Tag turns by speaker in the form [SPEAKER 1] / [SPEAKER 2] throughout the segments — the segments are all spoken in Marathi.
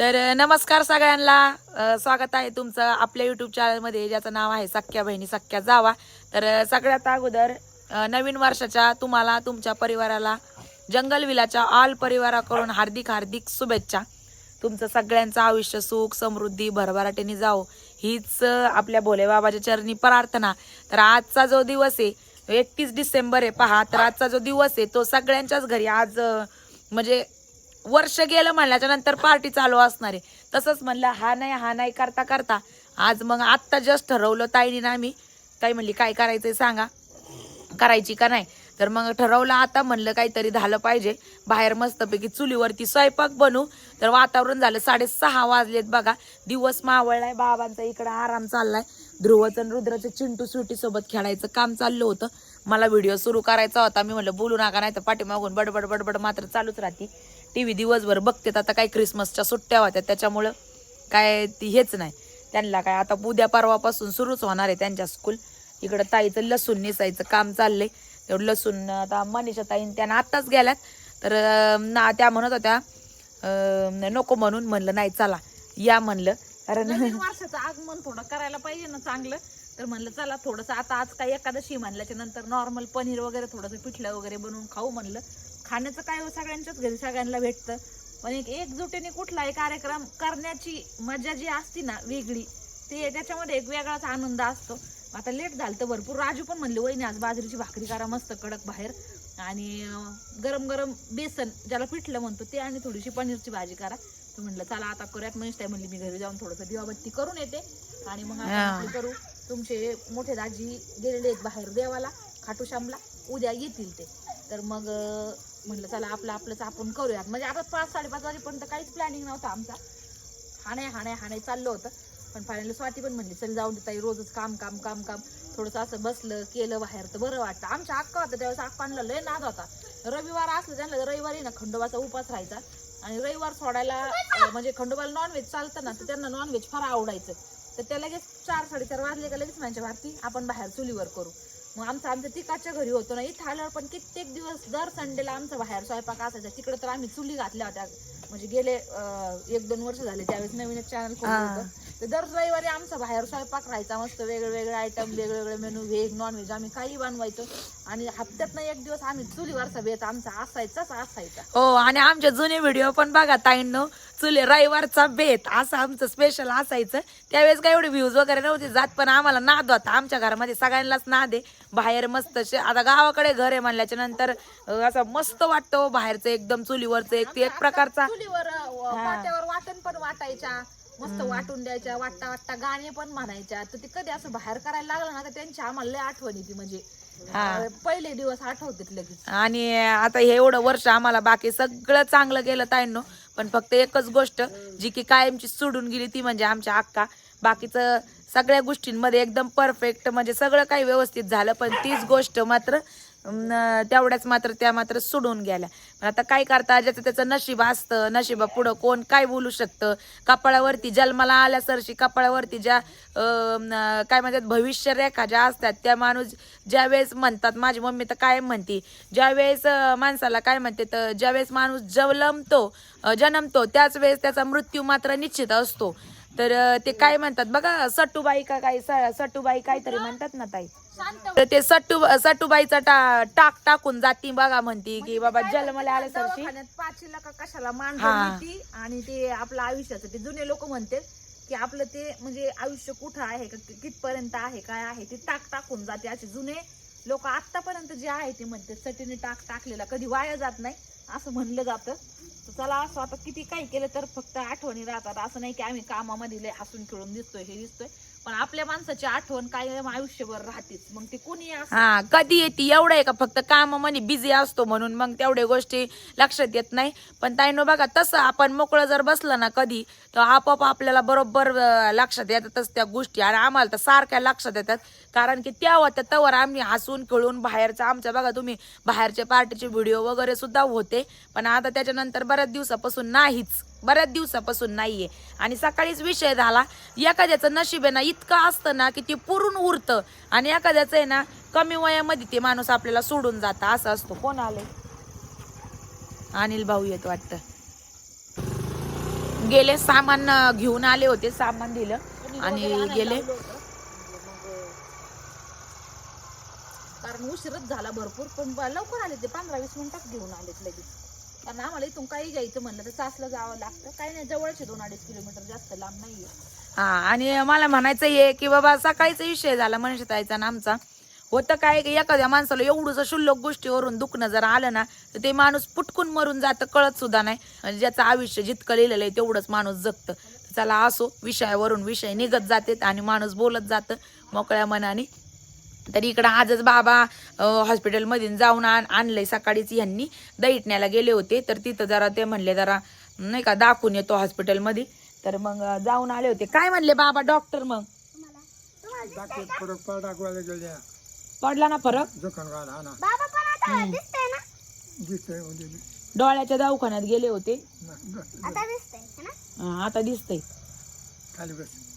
[SPEAKER 1] तर नमस्कार सगळ्यांना. स्वागत आहे तुमचं आपल्या युट्यूब चॅनलमध्ये ज्याचं नाव आहे सख्या बहिणी सख्या जावा. तर सगळ्यात अगोदर नवीन वर्षाच्या तुम्हाला तुमच्या परिवाराला जंगल विलाच्या ऑल परिवाराकडून हार्दिक हार्दिक शुभेच्छा. तुमचं सगळ्यांचं आयुष्य सुख समृद्धी भरभराटेने जाओ हीच आपल्या भोलेबाबाच्या चरणी प्रार्थना. तर आजचा जो दिवस आहे एकतीस डिसेंबर आहे पहा. तर आजचा जो दिवस आहे तो सगळ्यांच्याच घरी आज म्हणजे वर्ष गेलं म्हणल्याच्या नंतर पार्टी चालू असणार. आहे तसंच म्हणलं हा नाही हा नाही करता करता. आज मग आत्ता जस्ट ठरवलं ताईने ना आम्ही. ताई म्हणली काय करायचंय सांगा. करायची का नाही? तर मग ठरवलं आता म्हणलं काहीतरी झालं पाहिजे. बाहेर मस्तपैकी चुलीवरती स्वयंपाक बनू. तर वातावरण झालं साडेसहा वाजलेत बघा. दिवस मावळलाय बाबांचा इकडं आराम चाललाय. ध्रुवचं रुद्राचं चिंटू सुटी सोबत खेळायचं काम चाललं होतं. मला व्हिडिओ सुरू करायचा होता. मी म्हणलं बोलू नका नाही तर पाठीमागून बडबड बडबड मात्र चालूच राहते. टी व्ही दिवसभर बघतात. आता काही क्रिसमसच्या सुट्ट्या होत्या त्याच्यामुळं काय ती हेच नाही. त्यांना काय आता उद्या परवापासून सुरूच होणार आहे त्यांच्या स्कूल इकडं ताईचं लसूण निसायचं काम चाललंय. तेवढं लसूण आता मनीषा ताईन त्यांना आत्ताच गेल्यात. तर ना त्या म्हणत होत्या नको म्हणून म्हणलं नाही चला. या म्हणलं. कारण
[SPEAKER 2] वर्षाचं आगमन थोडं करायला पाहिजे ना चांगलं. तर म्हणलं चला थोडंसं आता आज काय एकादशी म्हणल्याच्या नंतर नॉर्मल पनीर वगैरे थोडंसं पिठलं वगैरे बनवून खाऊ म्हणलं. खाण्याचं काय हो, सगळ्यांच्याच घरी सगळ्यांना भेटतं. पण एक एकजुटीने कुठलाही कार्यक्रम करण्याची मजा जी असती ना वेगळी ते त्याच्यामध्ये एक वेगळाच आनंद असतो. आता लेट झालं तर भरपूर. राजू पण म्हणले वहिनी आज बाजरीची भाकरी करा मस्त कडक बाहेर. आणि गरम गरम बेसन ज्याला पिठलं म्हणतो ते आणि थोडीशी पनीरची भाजी करा. तर म्हणलं चला आता करूयात. मनीष ताई म्हणली मी घरी जाऊन थोडंसं दिवाबत्ती करून येते आणि मग आता. म्हटलं करू. तुमचे मोठे दाजी गेलेले आहेत बाहेर देवाला खाटूश्यामला. उद्या येतील ते. तर मग म्हणलं चला आपलं आपलंच आपण करूयात. म्हणजे आता पाच साडेपाच वाजेपर्यंत काहीच प्लॅनिंग नव्हता आमचा. हाणे हाणे हाणे चाललं होतं. पण फायनली स्वाती पण म्हणली चल जाऊन ताई रोजच काम काम काम काम. थोडंसं असं बसलं केलं बाहेर तर बरं वाटतं. आमच्या अक्का होता त्यावेळेस अक्कांना लय नाद होता. रविवार असलं त्यांना रविवारी ना खंडोबाचा उपास राहायचा. आणि रविवार सोडायला म्हणजे खंडोबाला नॉनव्हेज चालतं ना तर त्यांना नॉनव्हेज फार आवडायचं. तर त्या लगेच चार साडेचार वाजले का लगेच माझ्या भारती आपण बाहेर चुलीवर करू. मग आमचं आमच्या तिकाच्या घरी होतो ना इथं आल्यावर पण कित्येक दिवस दर संडेला आमचा बाहेर स्वयंपाक असायचा. तिकडे तर आम्ही चुली घातल्या होत्या. म्हणजे गेले एक दोन वर्ष झाले त्यावेळेस नवीन चॅनल तर दर रविवारी आमचा बाहेर स्वयंपाक राहायचा मस्त वेगळे वेगळे आयटम वेगवेगळे मेनू व्हेज नॉन व्हेज आम्ही काही बनवायचो. आणि हप्त्यातनं एक दिवस आम्ही चुलीवरचा बेत आमचा असायचाच असायचा.
[SPEAKER 1] हो आणि आमचे जुने व्हिडिओ पण बघा ताईंनो चुले रविवारचा बेत असं आमचं स्पेशल असायचं. त्यावेळेस काय एवढे व्ह्यूज वगैरे नव्हते जात पण आम्हाला नाद होता. आमच्या घरामध्ये सगळ्यांनाच नाद आहे. बाहेर मस्त आता गावाकडे घर आहे म्हणल्याच्या नंतर असं मस्त वाटतं हो बाहेरचं एकदम चुलीवरचं एक ते एक प्रकारचा
[SPEAKER 2] चुलीवर वाटण पण वाटायच्या. मस्त वाटून द्यायच्या वाटता वाटता गाणे पण म्हणायच्या. तर ते कधी असं बाहेर करायला लागलं ना तर त्यांची आम्हाला लय आठवण येते म्हणजे.
[SPEAKER 1] हा.
[SPEAKER 2] पहिले दिवस आठवतात लगेच.
[SPEAKER 1] आणि आता हे एवढं वर्ष आम्हाला बाकी सगळं चांगलं गेलं ताईंनो. पण फक्त एकच गोष्ट जी की कायमची सोडून गेली ती म्हणजे आमच्या अक्का. बाकीचं सगळ्या गोष्टींमध्ये एकदम परफेक्ट म्हणजे सगळं काही व्यवस्थित झालं पण तीच गोष्ट मात्र तेवढ्याच मात्र त्या मात्र सोडून गेल्या. पण आता काय करता ज्याचं त्याचं नशीब असतं नशिबा पुढं कोण काय बोलू शकतं? कपाळावरती जन्माला आल्या सरशी कपाळावरती ज्या काय म्हणतात भविष्य रेखा ज्या असतात त्या माणूस ज्या वेळेस म्हणतात माझी मम्मी तर काय म्हणते? ज्या वेळेस माणसाला काय म्हणते तर ज्या वेळेस माणूस जवलमतो जन्मतो त्याच वेळेस त्याचा मृत्यू मात्र निश्चित असतो. तर ते काय म्हणतात बघा सट्टूबाई का स- सट्टूबाई काहीतरी म्हणतात ना ताई तर ते सट्टू सट्टूबाईचा टा टाक टाकून जाती बघा म्हणती की बाबा
[SPEAKER 2] म्हणजे काय
[SPEAKER 1] जन्मला
[SPEAKER 2] म्हणतात,
[SPEAKER 1] सरशी
[SPEAKER 2] पाचीला का कशाला
[SPEAKER 1] हा.
[SPEAKER 2] मिळती आणि ते आपलं आयुष्याचं ते जुने लोक म्हणते की आपलं ते म्हणजे आयुष्य कुठं आहे का कि- कितपर्यंत आहे काय आहे ते टाक टाकून जाते असे जुने लोक आतापर्यंत जे आहे ते म्हणते सटीने टाक टाकलेला कधी वाया जात नाही. असं म्हणलं जातं. तर चला असं आता किती काही केलं तर फक्त आठवणी राहतात. असं नाही की आम्ही कामामध्ये लय हसून खेळून दिसतोय हे दिसतोय. पण आपल्या माणसाची आठवण कायम आयुष्यभर राहतेच. मग ते कोणी असं
[SPEAKER 1] हा कधी येते एवढं आहे का? फक्त कामामध्ये बिझी असतो म्हणून मग तेवढ्या गोष्टी लक्षात येत नाही. पण ताईनो बघा तसं आपण मोकळं जर बसलं ना कधी तर आपोआप आपल्याला बरोबर अं, लक्षात येतातच त्या गोष्टी. आणि आम्हाला तर सारख्या लक्षात येतात. कारण की त्या होत्या तवर आम्ही हसून खेळून बाहेरचं आमच्या बघा तुम्ही बाहेरच्या पार्टीचे व्हिडिओ वगैरे सुद्धा होते. पण आता त्याच्यानंतर बऱ्याच दिवसापासून नाहीच. बऱ्याच दिवसापासून नाहीये. आणि सकाळीच विषय झाला एखाद्याचं नशीब आहे ना इतकं असतं ना की ते पुरून उरतं. आणि एखाद्याचं आहे ना कमी वयामध्ये ते माणूस आपल्याला सोडून जातं. असं असतो. कोण आले अनिल भाऊ येत वाटतं. गेले सामान घेऊन आले होते सामान दिलं. आणि गेले
[SPEAKER 2] लावलं होतं. म्हणजे मग, कारण उशीरच झाला भरपूर. पण लवकर आले ते पंधरा वीस मिनिटात घेऊन आलेत लगेच. कारण आम्हाला इथून काही घ्यायचं म्हणलं तर सासला जावं लागतं. काही नाही जवळचे दोन अडीच किलोमीटर जास्त लांब नाहीये.
[SPEAKER 1] हा आणि मला म्हणायचं हे की बाबा सकाळीचा विषय झाला मनीषताईचा ना आमचा. होतं काय की एखाद्या माणसाला एवढंच शुल्लक गोष्टीवरून दुखणं जर आलं ना तर ते माणूस पुटकून मरून जातं कळत सुद्धा नाही. आणि ज्याचं आयुष्य जितकं लिहिलेलं आहे तेवढंच माणूस जगतं. चला असो विषयावरून विषय निघत जातेत आणि माणूस बोलत जातं मोकळ्या मनाने. तर इकडं आजच बाबा हॉस्पिटलमधून जाऊन आण आणलंय सकाळीच यांनी दैठण्याला गेले होते तर तिथं जरा ते म्हणले जरा नाही का दाखवून येतो हॉस्पिटलमध्ये. तर मग जाऊन आले होते. काय म्हणले बाबा डॉक्टर मग?
[SPEAKER 3] पडला दाखवायला गेल्या?
[SPEAKER 1] पडला ना फरक?
[SPEAKER 3] म्हणजे
[SPEAKER 1] डोळ्याच्या दवाखान्यात गेले होते. आता दिसतंय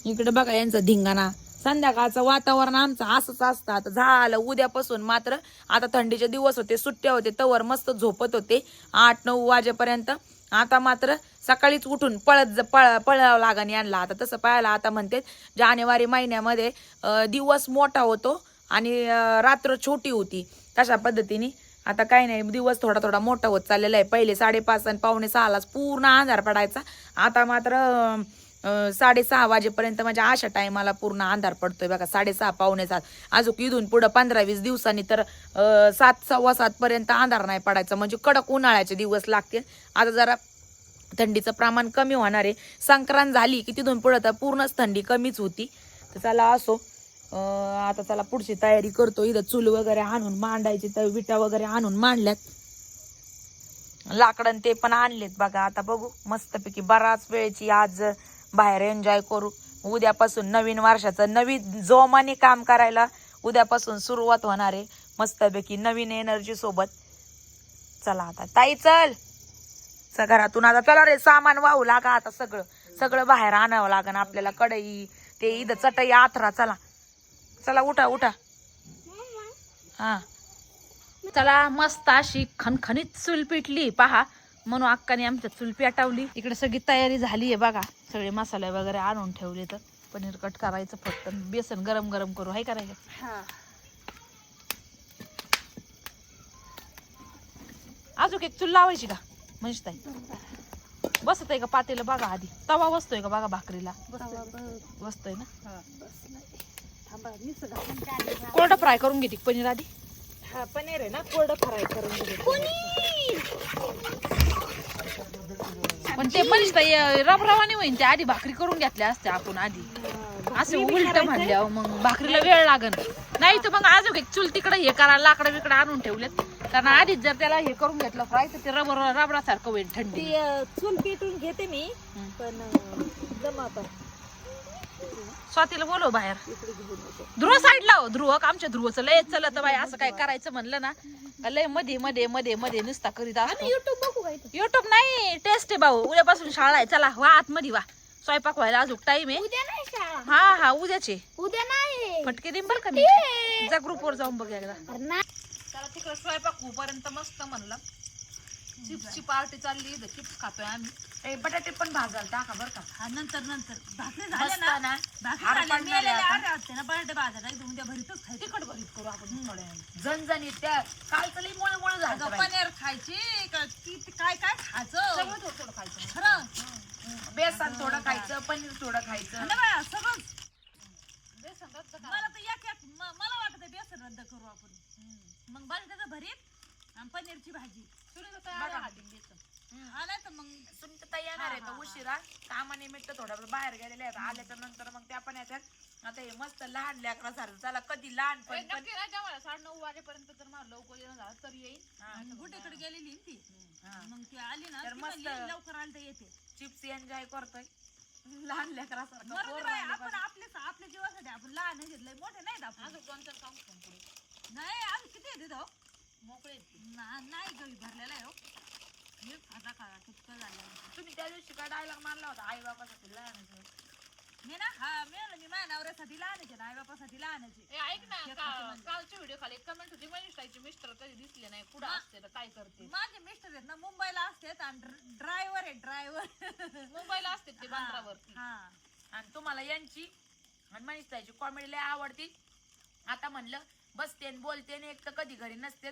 [SPEAKER 1] इकडे बघा यांचा धिंगाणा. संध्याकाळचं वातावरण आमचं असंच असतं. आता झालं उद्यापासून मात्र आता थंडीचे दिवस होते सुट्ट्या होते तवर मस्त झोपत होते. आठ नऊ वाजेपर्यंत आता मात्र सकाळीच उठून पळत ज- पळ पळावं लागण यांना. आता तसं पाहायला आता म्हणते जानेवारी महिन्यामध्ये दिवस मोठा होतो आणि रात्र छोटी होती. तशा पद्धतीने आता काही नाही दिवस थोडा थोडा मोठा होत चाललेला आहे. पहिले साडेपाच आणि पावणे सहालाच पूर्ण अंधार पडायचा. आता मात्र साडेसहा वाजेपर्यंत म्हणजे अशा टायमाला पूर्ण अंधार पडतोय बघा. साडेसहा पावणे सात. अजून इथून पुढं पंधरा वीस दिवसांनी तर सात सव्वा सात पर्यंत अंधार नाही पडायचा. म्हणजे कडक उन्हाळ्याचे दिवस लागतील. आता जरा थंडीचं प्रमाण कमी होणार आहे. संक्रांत झाली की तिथून पुढं तर पूर्णच थंडी कमीच होती. तर चला असो. आता चला पुढची तयारी करतो. इथं चूल वगैरे आणून मांडायची तर विटा वगैरे आणून मांडल्यात. लाकडं ते पण आणलेत बघा. आता बघू मस्तपैकी बराच वेळची आज बाहेर एन्जॉय करू. उद्यापासून नवीन वर्षाचं नवीन जोमाने काम करायला उद्यापासून सुरुवात होणार आहे. मस्तपैकी नवीन एनर्जी सोबत. चला आता. ताई चल. घरातून आता चला रे. सामान वाहू लागा आता सगळं. सगळं बाहेर आणावं लागन आपल्याला. कढई ते इथं चटई आथरा. चला. चला उठा उठा. हा.
[SPEAKER 2] चला मस्त अशी खणखणीत चूल पिटली. पहा. म्हणून अक्काने आमच्या चूल पेटवली. इकडे सगळी तयारी झाली आहे बघा. सगळे मसाले वगैरे आणून ठेवले तर. पनीर कट करायचं फक्त. बेसन गरम गरम करू. हाय करायचं अजून एक चूल लावायची का? म्हणजे ताई बसत आहे का पातेलं बघा आधी? तवा बसतोय का बघा भाकरीला? बसतोय ना? कोरडा फ्राय करून घेते पनीर आधी.
[SPEAKER 1] हा पनीर आहे ना कोरडं फ्राय करून
[SPEAKER 2] पण ते मनीष ताई रबरवाने होईन ते आधी भाकरी करून घेतल्या असत्या आपण आधी. असं उलट म्हणल्यावर मग भाकरीला वेळ लागन. नाही तर मग अजून एक चूल तिकडे हे करा लाकडं बिकडं आणून ठेवलेत. कारण आधीच जर त्याला हे करून घेतलं फ्राय तर ते रबर रबरासारखं होईल थंडी.
[SPEAKER 1] चूल पेटून घेते मी. पण जमत
[SPEAKER 2] स्वातीला बोलव बाहेर. ध्रुव साईडला हो ध्रुव. आमच्या ध्रुवचं लय चलत बाई. असं काय करायचं म्हणलं ना लयमध्ये मध्ये मध्ये मध्ये नुसता करीत असतो
[SPEAKER 1] युट्यूब बघू काय
[SPEAKER 2] युट्यूब नाही टेस्ट आहे भाऊ. उद्यापासून शाळा आहे. चला वा आतमध्ये वा. स्वयंपाक व्हायला अजून टाइम आहे.
[SPEAKER 1] उद्या नाही शाळा.
[SPEAKER 2] हा हा उद्याचे.
[SPEAKER 1] उद्या नाही.
[SPEAKER 2] फटके देईन बरं का मी. जा ग्रुपवर जाऊन बघ एकदा. त्याला तिकडे स्वयंपाक होईपर्यंत मस्त म्हणलं. चिप्सची पार्टी चालली इथं चिप्स खातोय आम्ही.
[SPEAKER 1] ए, बटाटे पण भाजाल टाका बरं का.
[SPEAKER 2] हा नंतर नंतर. भाकरी झाल्या
[SPEAKER 1] ना.
[SPEAKER 2] ना
[SPEAKER 1] हार पडणार आहे आता.
[SPEAKER 2] ना बटाटे भाजायला एकदम उद्या भरीतच खायचं. तिखट भरीत करू आपण थोड्या.
[SPEAKER 1] झणझणीत त्या कालचं लई मुळे मुळे
[SPEAKER 2] अगं,
[SPEAKER 1] झालं बाई.
[SPEAKER 2] पनीर खायची का काय काय खायचं? सगळं थोडं थोडं खायचं. खरं?
[SPEAKER 1] बेसन थोडं खायचं पनीर थोडं खायचं.
[SPEAKER 2] ना बाया, सगळंच बेसन रद्द मला तर एक एक म- मला वाटतं बेसन रद्द करू आपण. मग बटाट्याचं भरीत आणि पनीरची भाजी.
[SPEAKER 1] बघा.
[SPEAKER 2] आहे आलं तर मग
[SPEAKER 1] सुनीता येणार आहे तर उशिरा. कामानिमित्त थोडा वेळ बाहेर गेलेले आहेत आल्याच्यानंतर मग त्या पण येतात आता हे मस्त लहान लेकरासारखं चला कधी लहान पण
[SPEAKER 2] नक्की साडे नऊ वाजेपर्यंत तर मला लवकर येणं झालं तर येईल
[SPEAKER 1] हा.
[SPEAKER 2] गुड्डीकडे गेलेली ना ती.
[SPEAKER 1] हा.
[SPEAKER 2] मग ती आली ना
[SPEAKER 1] तर
[SPEAKER 2] ती
[SPEAKER 1] मस्त.
[SPEAKER 2] म्हणली, लवकर आली तर येते.
[SPEAKER 1] चिप्स एन्जॉय करतोय. लहान लेकरासारखं
[SPEAKER 2] बरं
[SPEAKER 1] पोर
[SPEAKER 2] ते बाई,
[SPEAKER 1] राहिली
[SPEAKER 2] आपण
[SPEAKER 1] बस.
[SPEAKER 2] आपल्या आपल्या जीवासाठी आपण लहान घेतलंय मोठे नाहीत आपण. अजून दोन चार काम नाही अजून किती येते तो. मोकळे नाही गवी भरलेला आहे हो. हे खाता खा ठिपकं झालं?
[SPEAKER 1] तुम्ही त्या दिवशी काय डायलॉग मारला होता? आई बाबासाठी लहान आहे. मी ना हा मी आलो, मी माझ्या नवऱ्यासाठी लहानचे आई बापासाठी लहानचे.
[SPEAKER 2] ए, ऐक ना का- कालच्या व्हिडिओ खाली कमेंट होती मनीषाची मिस्टर कधी दिसले नाही कुठं असते तर काय करते?
[SPEAKER 1] माझे मिस्टर आहेत ना मुंबईला असतात आणि ड्रायव्हर आहे ड्रायव्हर
[SPEAKER 2] मुंबईला असते ते बंदरावरती.
[SPEAKER 1] हा. आणि तुम्हाला यांची आणि मनीषताईची कॉमेडी लय आवडती. आता म्हणलं बसते बोलते आणि एक तर कधी घरी नसते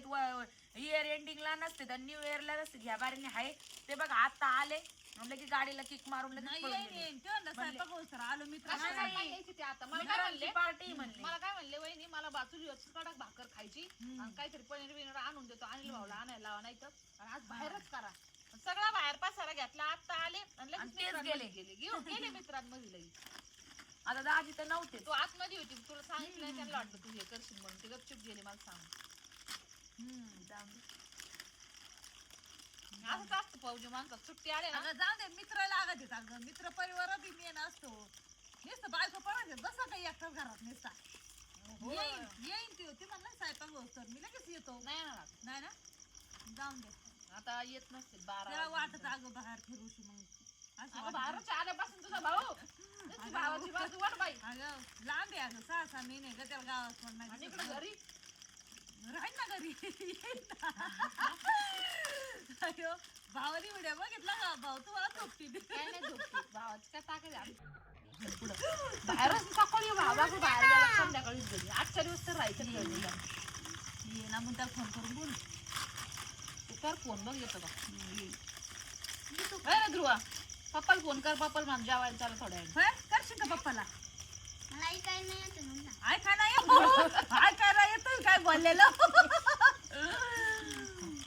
[SPEAKER 1] इयर एंडिंगला नसते तर न्यू इयरला नसते ह्या बारीने आहे ते बघा आता आले म्हणलं की गाडीला किक मारून.
[SPEAKER 2] आलो मित्र ते आता मला काय म्हणले?
[SPEAKER 1] पार्टी म्हणली.
[SPEAKER 2] मला काय म्हणले वहिनी मला बाचुली कडक भाकर खायची. आणि काहीतरी पनीर बिनीर आणून देतो अनिल भाऊला आणायला लावा नाही तर आणि आज बाहेरच करा. सगळा बाहेर पसारा घेतला आता आले. आणि
[SPEAKER 1] आणि
[SPEAKER 2] लगेच
[SPEAKER 1] तेच
[SPEAKER 2] मित्रांमध्ये
[SPEAKER 1] गेले.
[SPEAKER 2] गेले. घेऊन गेले मित्रांमध्ये लगेच.
[SPEAKER 1] आता दाजी तर नव्हते.
[SPEAKER 2] तू आतमध्ये होती तुला सांगितलं त्यांना वाटलं तू हे करशील म्हणून. ते गपचूप गेले मला सांग. असंच असतं पाहुजे माणसात सुट्टी आले ना.
[SPEAKER 4] जाऊ दे मित्र लागत आहेत अगं. मित्र परिवार बी मेन असतो. नुसतं बायको पडायचं बसा काही एकटाच घरात नुसता. येईन येईन ती ती म्हणलं स्वयंपाक होत तर मी लगेच येतो.
[SPEAKER 2] नाही ना
[SPEAKER 4] नाही ना? जाऊन दे.
[SPEAKER 2] आता येत नसतील बारा
[SPEAKER 4] त्याला
[SPEAKER 2] वाजून.
[SPEAKER 4] वाटत अगं बाहेर फिरूशी मग. असं
[SPEAKER 2] अगं
[SPEAKER 4] वाटतं.
[SPEAKER 2] बाहेरच्या आल्यापासून तुझा भाऊ भावाची बाजू वाट बाई.
[SPEAKER 4] अगं लांब आहे अगं सहा सहा महिने ग त्याला गावात पण
[SPEAKER 2] आणि
[SPEAKER 4] नाही
[SPEAKER 2] इकडे घरी?
[SPEAKER 4] राहील ना घरी. येईन ना. अयो भावानी व्हिडिओ बघितला का? भाऊ तुम्हाला झोपती
[SPEAKER 2] काय नाही झोपती. भावाची काय ताकद आहे आमची. पुढं. बाहेरच सकाळी भावाचं बाहेर गेला संध्याकाळीच घरी. आजच्या दिवस तर राहायचं घरी.
[SPEAKER 4] ये ना मग त्याला फोन करून बोल.
[SPEAKER 2] तू कर फोन बघ येतो का अरे ध्रुवा पप्पाला फोन कर पप्पाला मान जेवायला चालू थोड्या.
[SPEAKER 4] होय? करशील का पप्पाला?
[SPEAKER 5] मलाही काही नाही येत नव्हता
[SPEAKER 4] ऐकायला येतो ऐकायला येतो काय बोललेलं?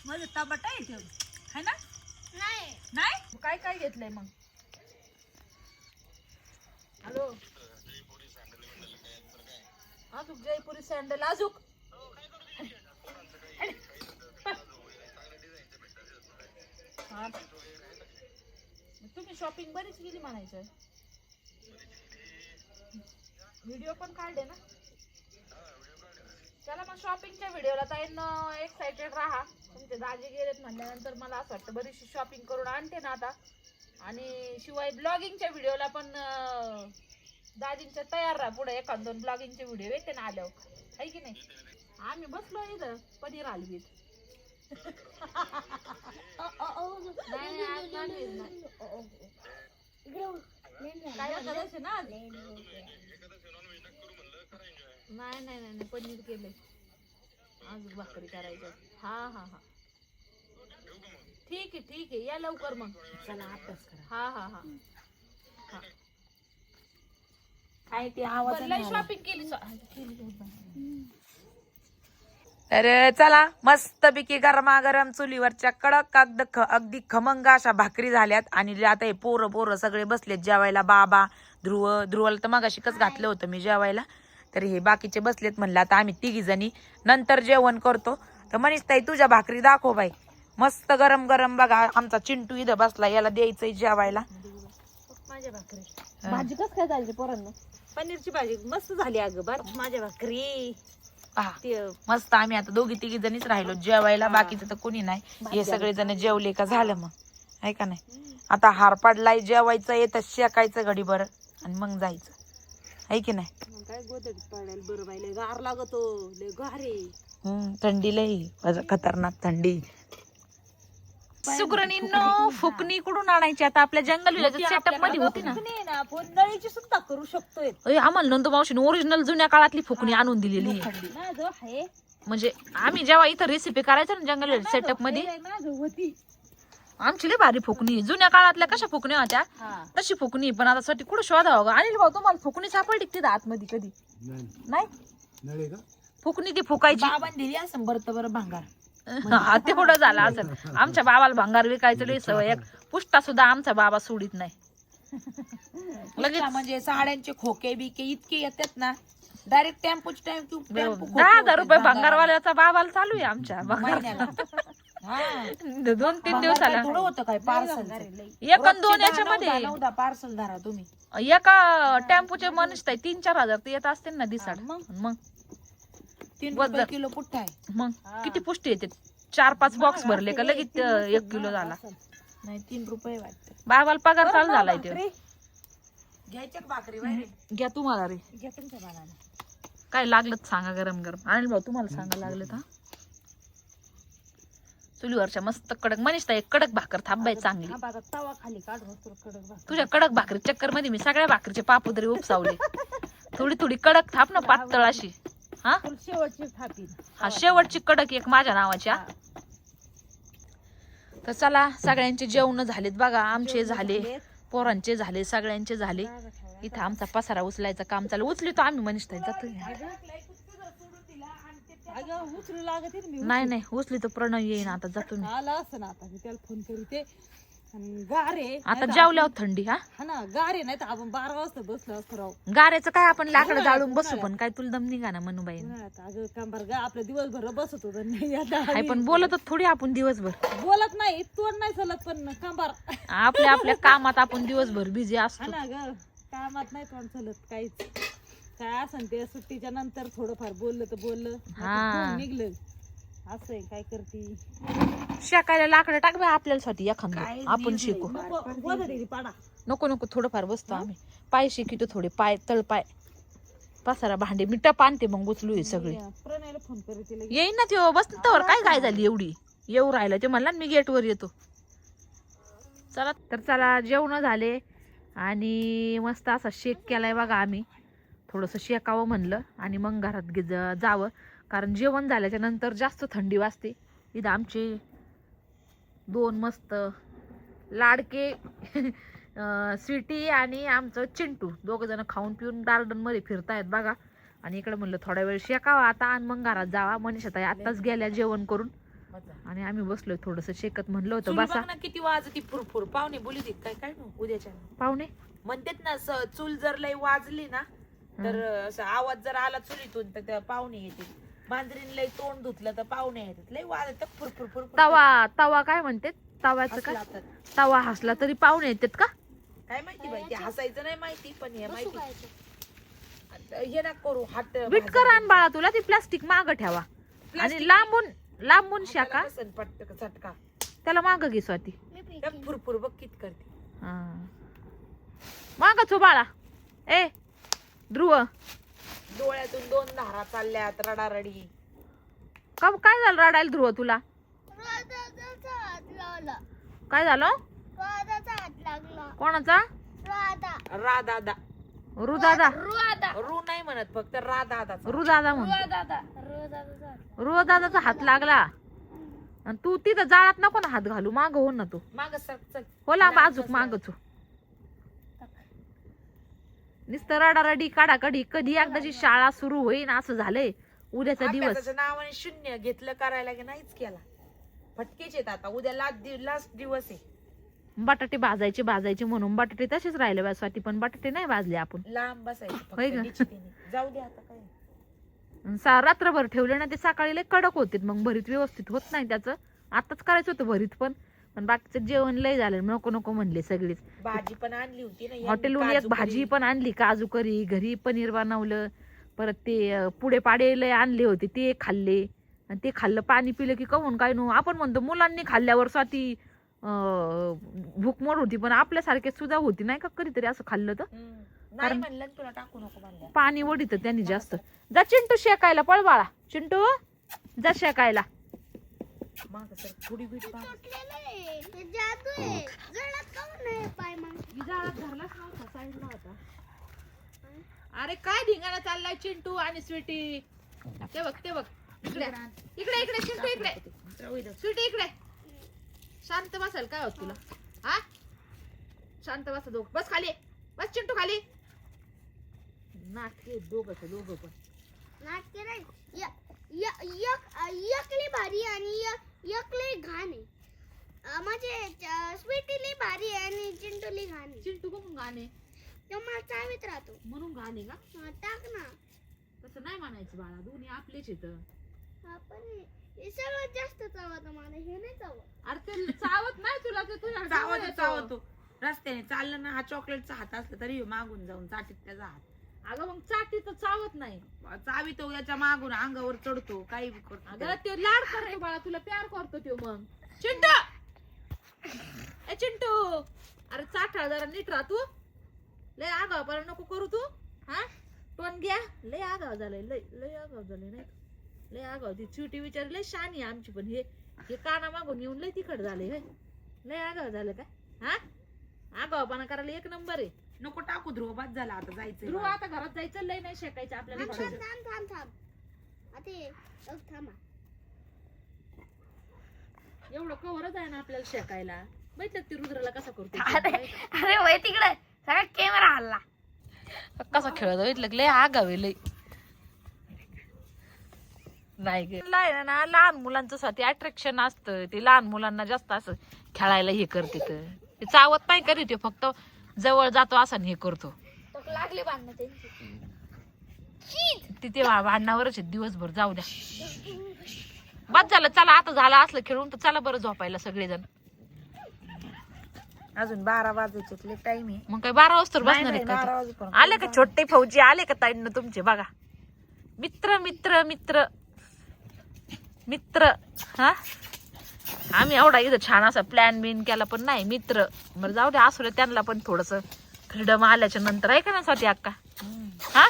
[SPEAKER 4] म्हणजे टमाटा येते है ना?
[SPEAKER 5] नाही.
[SPEAKER 4] नाही?
[SPEAKER 2] काय काय घेतलंय मग?
[SPEAKER 4] हॅलो?
[SPEAKER 2] अजूक जयपुरी सँडल अजूक हा. तुम्ही शॉपिंग बरीच केली म्हणायचं. व्हिडिओ पण काढले ना? चला मग शॉपिंगच्या व्हिडिओला ताईनं एक्साइटेड राहा. तुमचे दाजी गेलेत म्हणल्यानंतर मला असं वाटतं बरीचशी शॉपिंग करून आणते ना आता. आणि शिवाय ब्लॉगिंगच्या व्हिडिओला पण दाजींच्या तयार राहा. पुढे एखाद दोन ब्लॉगिंगचे व्हिडिओ येते ना आल्यावर. आहे की नाही? आम्ही बसलो इथं पनीर हलवीत नाही, नाही, आज non-veg नाही. काय करायचं ना आज? नाही नाही नाही. नाही, पनीर केलंय. आज भाकरी करायचं हा हा हा. ठीक आहे ठीक आहे. या लवकर मग.
[SPEAKER 1] चला अभ्यास करा.
[SPEAKER 2] हा हा हा.
[SPEAKER 1] काय ते आवाज
[SPEAKER 2] लय शॉपिंग केली केली
[SPEAKER 1] तर चला मस्तपैकी गरमागरम चुलीवरच्या कडक अगद ख- अगदी खमंग अशा भाकरी झाल्यात आणि जे आता हे पोरं पोरं सगळे बसलेत जेवायला बाबा ध्रुव ध्रुवला तर मग शिकच घातलं होतं मी जेवायला. तर हे बाकीचे बसलेत म्हणलं आता आम्ही तिघी जणी नंतर जेवण करतो. तर मनीष ताई तुझ्या भाकरी दाखव बाई. मस्त गरम गरम बघा आमचा चिंटू इथं बसला याला द्यायचंय जेवायला.
[SPEAKER 4] माझ्या भाकरी.
[SPEAKER 2] भाजी कस काय झाली पोरांना?
[SPEAKER 4] पनीरची भाजी मस्त झाली अगं बर. माझ्या भाकरी.
[SPEAKER 1] पहा मस्त आम्ही आता दोघी तिघी जणीच राहिलो. जेवायला बाकीचं तर कोणी नाही. हे सगळे जण. जेवले का झालं मग. आहे का नाही? आता हार पडलाय जेवायचं येतं शेकायचं घडीभर आणि मग जायचं. आहे की नाही?
[SPEAKER 4] काय पडायला बरं बाई गार लागतो लय गारे
[SPEAKER 1] हम्म, थंडी लई खतरनाक थंडी. सुग्रणींनो फुकणी कुठून आणायची? आता आपल्या जंगल सेटअपमध्ये होती ना.
[SPEAKER 4] आपण नळीची सुद्धा करू शकतोय.
[SPEAKER 1] अय, आम्हाला नंतर मावशीने ओरिजिनल जुन्या काळातली फुकणी आणून दिलेली आहे.
[SPEAKER 4] माझं आहे.
[SPEAKER 1] म्हणजे आम्ही जेव्हा इथं रेसिपी करायचो ना जंगल
[SPEAKER 4] सेटअपमध्ये माझं होती.
[SPEAKER 1] आमची लई भारी फुकणी जुन्या काळातल्या कशा फुकण्या होत्या?
[SPEAKER 4] हा.
[SPEAKER 1] तशी फुकणी पण आता साठी कुठं शोधावं अनिल भाऊ तुम्हाला फुकणी सापडली तिथं आतमध्ये कधी? नाही.
[SPEAKER 3] नळे का?
[SPEAKER 1] फुकणी ती फुकायची. बाबांनी दिली असं बरं बरं भांगार. ते कुठं झालं असं आमच्या बाबाला भांगार विकायचं लई सवय एक. पुष्टा सुद्धा आमचा बाबा सोडित नाही. लगेच म्हणजे साड्यांचे खोके बिके इतके येतात ना डायरेक्ट टेम्पोच टेम्पो दहा हजार रुपये भांगारवाल्याचा बाबाला चालू आहे आमच्या दोन तीन दिवसाला होतं काय पार्सल एक आणि दोन याच्यामध्ये. पार्सल धरा तुम्ही. एका टेम्पोचे मनुष्य आहे तीन चार हजार ते येत असतील ना दिसाड. मग? तीन रुपये किलो पुठ्ठा आहे. मग किती पुष्टी येते? चार पाच बॉक्स भरले का लगेच अं, एक किलो झाला? नाही तीन रुपये वाटतं. बाबाला पगार चालू घ्यायच्या का भाकरी बाहेर?
[SPEAKER 2] घ्या तुम्हाला रे.
[SPEAKER 4] घ्या तुमच्या बाळाला.
[SPEAKER 2] काय लागलं तर सांगा गरम गरम. अनिल भाऊ तुम्हाला सांगा लागलं का चुलीवरच्या मस्त कडक मनीष ताई कडक भाकर थांबाय चांगली.
[SPEAKER 4] हा बाबा तवा खाली काढून तुला कडक भाकर.
[SPEAKER 2] तुझ्या कडक भाकरी चक्करमध्ये मी सगळ्या भाकरीचे पापुदरी उपसावले. थोडी थोडी कडक थाप ना पातळ अशी. हा?
[SPEAKER 4] तुला शेवटची
[SPEAKER 2] हा शेवटची कडक एक माझ्या नावाची हा तर चला सगळ्यांचे जेवण झालेत बघा. आमचे झाले पोरांचे झाले सगळ्यांचे झाले. इथं आमचा पसारा उचलायचं काम चालू. उचलितो आम्ही मनीष ताई जातो
[SPEAKER 4] उचलू
[SPEAKER 2] नाही नाही उचलितो प्रणय येईन आता जातो मी.
[SPEAKER 4] आला असं ना आता मी त्याला फोन करू ते. गारे
[SPEAKER 2] आता जेवल्यावर थंडी हा?
[SPEAKER 4] हा ना गारे नाही तर आपण बारा वाजता बसलो असतो राव.
[SPEAKER 2] गाऱ्याचं काय आपण लाकडं जाळून बसू पण? काय तुला दम निघा ना म्हणूबाई
[SPEAKER 4] उन्हाळ्यात. अगं कांबार गा आपल्या दिवसभर बसत होत. नाही आता
[SPEAKER 2] हाय
[SPEAKER 4] आम्ही
[SPEAKER 2] पण बोलत थोडी आपण दिवसभर.
[SPEAKER 4] बोलत नाही तोड नाही चालत पण कांबार
[SPEAKER 2] आपल्या आपल्या कामात आपण दिवसभर बिझी असतो.
[SPEAKER 4] ना ग कामात नाही तोंड चालत काहीच. काय असन ते सुट्टीच्या नंतर थोडंफार बोललं तर बोललं नाहीतर
[SPEAKER 2] हा.
[SPEAKER 4] निघलं. असं आहे काय करती?
[SPEAKER 2] शेकायला लाकडं टाक बा आपल्यासाठी एखादं. आपण शिकू.
[SPEAKER 4] नको
[SPEAKER 2] नको नको थोडंफार बसतो आम्ही. पाय शिकितो थोडे पाय तळपाय पसारा भांडे मी टप आणते मग उचलू सगळे. येईन ना ते बस तर काय काय झाली एवढी? येऊ राहिलं. ते म्हणला मी गेटवर येतो. चला. तर चला जेवण झाले. आणि मस्त असा शेक केलाय बघा आम्ही. थोडंसं शेकावं म्हणलं. आणि मग घरात जावं. कारण जेवण झाल्याच्यानंतर जास्त थंडी वाजते. इथं आमचे दोन मस्त लाडके स्वीटी आणि आमचं चिंटू. दोघं जण खाऊन पिऊन गार्डनमध्ये फिरतायत बघा. आणि इकडे म्हणलं थोडा वेळ शेकावा आता आणि मग घरात जावा. मनीषा ताई आताच गेल्या जेवण करून. आणि आम्ही बसलोय थोडस शेकत म्हणलं होतं. बसा.
[SPEAKER 1] ना किती वाजती फुरफुर. पाहुणे बोली देत काय काय उद्याच्या
[SPEAKER 2] पाहुणे?
[SPEAKER 1] म्हणतात ना चूल जर लय वाजली ना तर असं आवाज जर आला चुलीतून तर त्या पाहुणे येतील. मांजरीन लय तोंड धुतलं तर पाहुणे येतात. लय वाजत फुरफुर फुरफुर
[SPEAKER 2] तवा तवा काय म्हणते तव्याचं काय?
[SPEAKER 1] हसला तर.
[SPEAKER 2] तवा हसला तरी पाहुणे येतात का?
[SPEAKER 1] काय माहिती बाई ते हसायचं नाही माहिती पण हे माहिती. हे ना करू हात
[SPEAKER 2] विटकर आण बाळा तुला ती प्लास्टिक माग ठेवा. आणि लांबून लांबून शाका.
[SPEAKER 1] पटक झटका.
[SPEAKER 2] त्याला माग घे स्वाती.
[SPEAKER 1] फुरफुर बघ कित करते.
[SPEAKER 2] मागच हो बाळा. ए ध्रुव.
[SPEAKER 1] डोळ्यातून दोन धारा चालल्यात रडारडी.
[SPEAKER 2] का काय झालं रडायला ध्रुव तुला?
[SPEAKER 5] राधाचा हात लावला.
[SPEAKER 2] काय झालं?
[SPEAKER 5] राधाचा हात लागला.
[SPEAKER 2] कोणाचा?
[SPEAKER 5] राधा.
[SPEAKER 1] रादादा
[SPEAKER 2] रुदादा.
[SPEAKER 5] राधा
[SPEAKER 1] रू नाही म्हणत फक्त रादादाचा
[SPEAKER 2] रुदादा म्हणतो.
[SPEAKER 5] राधा हात
[SPEAKER 2] रुदादाचा हात लागला. आणि तू तिथं जाळात नको ना हात घालू माग हो ना तू.
[SPEAKER 1] माग सर चल.
[SPEAKER 2] हो लांब अजूक मागच हो नुसतं रडारडी काढाकडी कधी एकदाची शाळा सुरू होईन असं झालंय. उद्याचा दिवस.
[SPEAKER 1] अभ्यासाच्या नावाने शून्य घेतलं करायला की नाहीच केला. फटकेच येत आता. उद्या लास्ट लास्ट दिवस आहे.
[SPEAKER 2] बटाटे भाजायचे भाजायचे म्हणून. बटाटे तसेच राहिले स्वाती पण बटाटे नाही भाजले आपण.
[SPEAKER 1] लांब बसायचं फक्त
[SPEAKER 2] होय ग?
[SPEAKER 1] निश्चितीने. जाऊ दे आता काय.
[SPEAKER 2] सा रात्रभर ठेवले ना ते सकाळी लय कडक होते मग. भरीत व्यवस्थित होत नाही त्याचं. आताच करायचं होतं भरीत पण. पण बाकीचं जेवण लय झालं. नको नको म्हणले सगळेच.
[SPEAKER 1] भाजी पण आणली होती ना
[SPEAKER 2] हॉटेलहून एक भाजी. पण आणली काजू करी घरी पनीर बनवलं परत ते पुढे पाडे लय आणले होते ते खाल्ले. आणि ते खाल्लं पाणी पिलं की कमून काय नो आपण म्हणतो मुलांनी खाल्ल्यावर स्वाती भूक मोड होती पण आपल्यासारखे सुद्धा होती नाही का? कधीतरी असं खाल्लं तर. कारण-
[SPEAKER 1] म्हणलं ना तुला टाकू नको म्हणलं.
[SPEAKER 2] पाणी वडीत त्यांनी जास्त. जा चिंटू शेकायला पळ बाळा. चिंटू जा शेकायला.
[SPEAKER 1] माग सर थोडी बीट
[SPEAKER 5] जळत
[SPEAKER 2] अरे काय धिंगाणा चाललाय चिंटू आणि स्वीटी? ते बघ ते बघ. इकडे. इकडे इकडे चिंटू इकडे. स्वीटी इकडे. शांत बसाल काय होत तुला? हा? शांत बसा दोघ. बस खाली. बस चिंटू खाली. नाटके दोघं दोघं पण.
[SPEAKER 5] नाटके नाही. य- य- यक एकली भारी आणि य- एकली घाण. आहे म्हणजे च- स्वीटीली भारी आहे आणि चिंटूली घाण. आहे
[SPEAKER 2] चिंटू बघून गाणे
[SPEAKER 5] तो मला चावीत राहतो.
[SPEAKER 2] म्हणून गाणे का?
[SPEAKER 5] हा, टाक ना.
[SPEAKER 2] तसं नाही म्हणायचं बाळा दोन्ही आपलेच येत
[SPEAKER 5] हा पण हे- सर्वात जास्त चावत मला हे नाही चावत.
[SPEAKER 2] अरे ते चावत नाही तुला ते तुझ्या
[SPEAKER 1] चावतो चावतो. रस्त्याने चाललं ना हा चॉकलेटचा हात असला तरी ह्यो मागून जाऊन चाटीत त्याचा हात.
[SPEAKER 2] अगं मग चाटी तर चावत नाही.
[SPEAKER 1] चावितो याच्या मागून अंगावर चढतो काही बी करतो
[SPEAKER 2] अगं ते लाड करतो बाळा तुला प्यार करतो तो मग. चिंटू! ए चिंटू! अरे चाटा जरा नीट राहा तू.
[SPEAKER 1] लय आगाव पण नको करू तू. हा? टोन घ्या. लय आगाव झालंय लय लय आगाव झालंय नाही लय आगाव. ती चिवटी विचार लय शानी आहे आमची पण हे. हे काना मागून येऊन लय तिखट झाले हे लय आगाव झालं काय? हा? आगावपणा करायला एक नंबर आहे.
[SPEAKER 2] नको टाकू ध्रुव बाद झाला आता जायचं
[SPEAKER 1] ध्रुव आता घरात जायचं लय नाही शेकायचं आपल्याला
[SPEAKER 5] थांब
[SPEAKER 1] थोडंसं.
[SPEAKER 5] थांब थांब थांब. आता ये. अग, थांबा.
[SPEAKER 1] एवढं कवरच आहे ना आपल्याला शेकायला. बघितलं ती रुद्राला कसा करतो
[SPEAKER 5] अरे वय तिकडे. सगळा कॅमेरा हल्ला.
[SPEAKER 2] कसा खेळत बघितलं लय आगावे लय. नाही ग. ला- आहे ना लहान मुलांचं साठी अट्रॅक्शन असतं. ते लहान मुलांना जास्त असं खेळायला हे करते तर. ते चावत नाही करीत ते फक्त जवळ जातो असं हे करतो.
[SPEAKER 5] लागले बांधणं त्यांची.
[SPEAKER 2] तिथे भांडणावरच आहे दिवसभर जाऊ द्या. बस झालं चला आता झालं असलं खेळून तर चला बरं झोपायला सगळेजण.
[SPEAKER 1] अजून बारा वाजायचे टाइम आहे.
[SPEAKER 2] मग काय बारा वाजता बसणार आहेत का
[SPEAKER 1] बारा? वाजेपर्यंत.
[SPEAKER 2] आले का छोटे फौजी? आले का ताईंना तुमचे? बघा. मित्र मित्र मित्र. मित्र. हा? आम्ही एवढा इथं छान असा प्लॅन बिन केला पण नाही मित्र. बरं जाऊ दे असू दे त्यांना पण थोडस फ्रीडम आल्याच्यानंतर आहे का ना साठी अक्का? हा?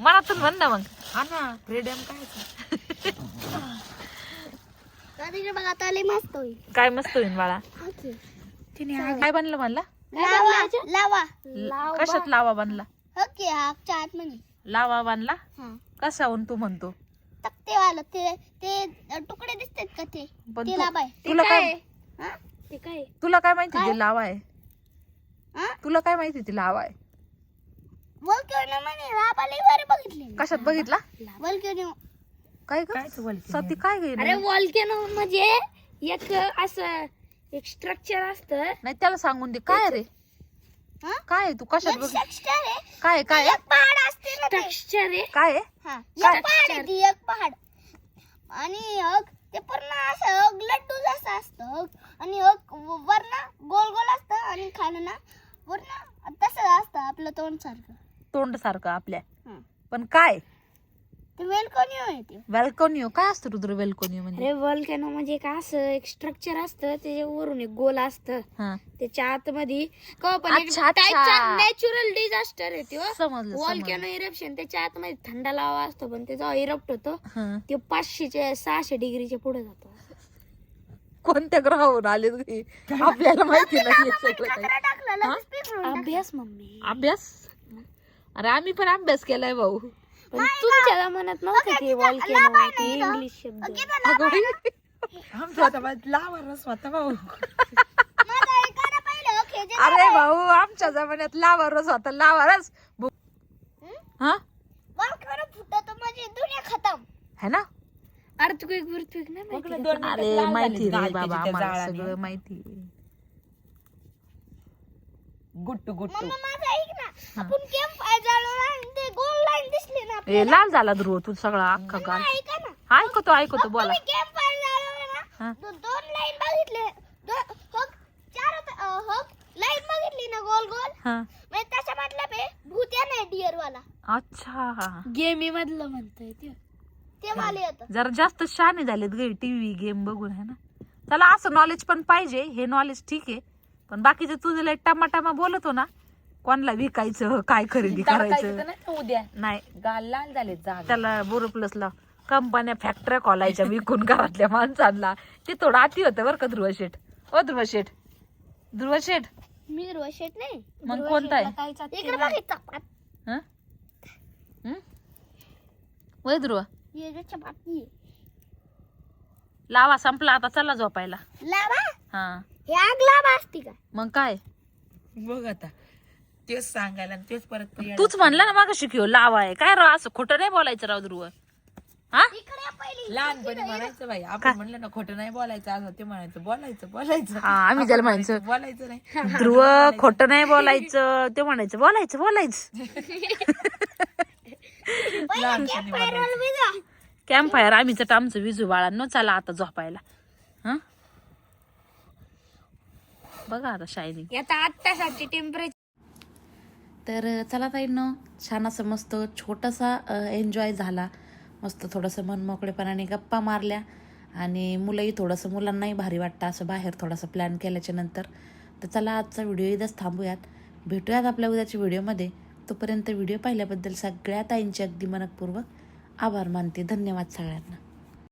[SPEAKER 2] मनातून म्हण ना मग.
[SPEAKER 1] हा ना फ्रीडम काय?
[SPEAKER 5] मस्त होईल.
[SPEAKER 2] काय मस्त होईल बाळा.
[SPEAKER 5] ओके.
[SPEAKER 2] काय बनलं म्हणला?
[SPEAKER 5] लावा लावा
[SPEAKER 2] कशात लावा बनला?
[SPEAKER 5] ओके हा चाटमध्ये
[SPEAKER 2] लावा बनला?
[SPEAKER 5] हा.
[SPEAKER 2] कशाहून तू म्हणतो?
[SPEAKER 5] तक्तेवालं ते ते तुकडे दिसतात का ते?
[SPEAKER 2] पण
[SPEAKER 5] ते
[SPEAKER 2] तू-
[SPEAKER 5] लावा
[SPEAKER 2] तुला काय
[SPEAKER 5] हा? ते काय?
[SPEAKER 2] तुला काय माहिती ते लावा आहे
[SPEAKER 5] हा?
[SPEAKER 2] तुला काय माहिती ती लावा आहे
[SPEAKER 5] वल्क्योनो म्हणे वर बघितले. मी.
[SPEAKER 2] कशात बघितला?
[SPEAKER 5] वल्क्योनो
[SPEAKER 2] काय ग? सती काय गे
[SPEAKER 5] अरे वॉल्कॅनो म्हणजे एक असं एक स्ट्रक्चर असतं.
[SPEAKER 2] नाही त्याला सांगून दे. काय रे? काय आहे? तू कशात बघ काय आहे, काय आहे?
[SPEAKER 5] पहाड असते ना आहे?
[SPEAKER 2] काय आहे?
[SPEAKER 5] हा. एक पहाड आहे ती एक पहाड आणि अग ते पूर्ण असं अग लड्डू जसं असतं अग आणि अग वरना गोल गोल असतं आणि खाणं ना वरना तसं असतं आपलं तोंड सारखं.
[SPEAKER 2] तोंड सारखं आपल्या.
[SPEAKER 5] हं.
[SPEAKER 2] पण काय?
[SPEAKER 5] वेलकोनियो आहे ते.
[SPEAKER 2] वेलकोनियो? काय असतं रुद्र वेलकोनियो म्हणजे?
[SPEAKER 6] अरे वॉल्कॅनो म्हणजे एक असं एक स्ट्रक्चर असतं त्याच्यावरून एक गोल असतं.
[SPEAKER 2] हा.
[SPEAKER 6] त्याच्या आतमध्ये पण
[SPEAKER 2] अच्छा, अच्छा.
[SPEAKER 6] नॅचरल डिझास्टर आहे तो
[SPEAKER 2] समजलं
[SPEAKER 6] वॉल्कॅनो इरप्शन त्याच्या आतमध्ये थंड लावा असतो पण ते जेव्हा इरप्ट होतो
[SPEAKER 2] हं.
[SPEAKER 6] ते पाचशेच्या सहाशे डिग्रीच्या पुढे जातो.
[SPEAKER 2] कोणत्या ग्रहावर आले तुम्ही? आपल्याला माहिती नाही हे सगळं काही.
[SPEAKER 5] टाकलं लगेच पिकळून
[SPEAKER 6] अभ्यास मम्मी.
[SPEAKER 2] अभ्यास? अरे आम्ही पण अभ्यास केलाय भाऊ.
[SPEAKER 6] पण तुमच्या जमान्यात नव्हतं ते वॉल्कॅनो ते इंग्लिश शब्द.
[SPEAKER 2] अगं बाई.
[SPEAKER 1] आमचा आता बा- लावा रस होता भाऊ.
[SPEAKER 2] अरे भाऊ आमच्या जमान्यात लावारच होता लावारच हा?
[SPEAKER 5] वॉल्कॅनो फुटतो म्हणजे दुनिया खतम.
[SPEAKER 2] है ना?
[SPEAKER 6] अर्थक्वेक बिर्थक्वेक नाही माहिती का?
[SPEAKER 2] अरे माहिती रे बाबा आम्हाला सगळं माहिती
[SPEAKER 1] गुट्टू गुट्टू.
[SPEAKER 5] मम्मा माझा ऐक ना. आपण जाळून आणि ते गोल लाईन दिसली ना
[SPEAKER 2] ए लाल झाला ध्रुव तू सगळा अख्खा गाल
[SPEAKER 5] ऐका ना.
[SPEAKER 2] ऐकतो ऐकतो बोला. हा.
[SPEAKER 5] ना. दो- दोन लाईन बघितले. दो- चार लाईन बघितली ना गोल गोल
[SPEAKER 2] हा.
[SPEAKER 5] म्हणजे त्याच्या मतलब आहे भूत्या नाही डिअर वाला.
[SPEAKER 2] अच्छा.
[SPEAKER 6] गेमी मधलं म्हणतोय ते
[SPEAKER 5] ते वाले येतं
[SPEAKER 2] जरा जास्त शहाणे झालेत गे टीव्ही गेम बघून है ना? चला असं नॉलेज पण पाहिजे हे नॉलेज ठीक आहे. पण बाकीचं तुझं लय टमाटामा बोलतो ना कोणाला विकायचं काय खरेदी करायचं?
[SPEAKER 1] उद्या?
[SPEAKER 2] नाही.
[SPEAKER 1] गाल लाल झाले
[SPEAKER 2] त्याला बोर प्लसला कंपन्या फॅक्टऱ्या खोलायच्या विकून घरातल्या माणसांना. ते थोडं अति होतं बरं का ध्रुव शेठ. ओ ध्रुव शेठ. ध्रुव शेठ.
[SPEAKER 5] मी रोशेट नाही.
[SPEAKER 2] मग कोणता आहे?
[SPEAKER 5] इकडे बघितलं चपात
[SPEAKER 2] हं? हं? वय ध्रुव.
[SPEAKER 5] चपाती.
[SPEAKER 2] लावा संपला आता चला झोपायला.
[SPEAKER 5] लावा?
[SPEAKER 2] हा.
[SPEAKER 5] हे आग लावा असती का?
[SPEAKER 2] मग काय?
[SPEAKER 1] बघ आता. तेच सांगायला आणि तेच परत ते
[SPEAKER 2] तूच म्हणला ना माग शिकव लावाय. काय राव असं खोटं नाही बोलायचं राव ध्रुव? हा?
[SPEAKER 5] इकडे पहिली.
[SPEAKER 1] लहानपणी म्हणायचं बाई आपण म्हणलं ना खोटं नाही बोलायचं असं ते म्हणायचं बोलायचं बोलायचं.
[SPEAKER 2] हा, आम्ही ज्याला
[SPEAKER 1] आपण
[SPEAKER 2] म्हणायचं.
[SPEAKER 1] बोलायचं नाही.
[SPEAKER 2] ध्रुव खोटं नाही बोलायचं. ते म्हणायचं बोलायचं बोलायचं.
[SPEAKER 1] लहानपणी बोलायचं.
[SPEAKER 2] कॅम्प फायर आम्हीच आमचं विजू बाळांनो चला आता झोपायला. हा? बघा आता शायनिंग
[SPEAKER 6] आता आत्तासाठी टेम्परेचर
[SPEAKER 2] तर चला ताईंनो छान असं मस्त छोटासा एन्जॉय झाला. मस्त थोडंसं मनमोकळेपणाने गप्पा मारल्या. आणि मुलंही थोडंसं मुलांनाही भारी वाटतं असं बाहेर थोडासा प्लॅन केल्याच्यानंतर. तर चला आजचा व्हिडिओ इथंच थांबूयात.
[SPEAKER 7] भेटूयात आपल्या उद्याच्या व्हिडिओमध्ये तोपर्यंत व्हिडिओ पाहिल्याबद्दल सगळ्या ताईंचे अगदी मनपूर्वक आभार मानते. धन्यवाद सगळ्यांना.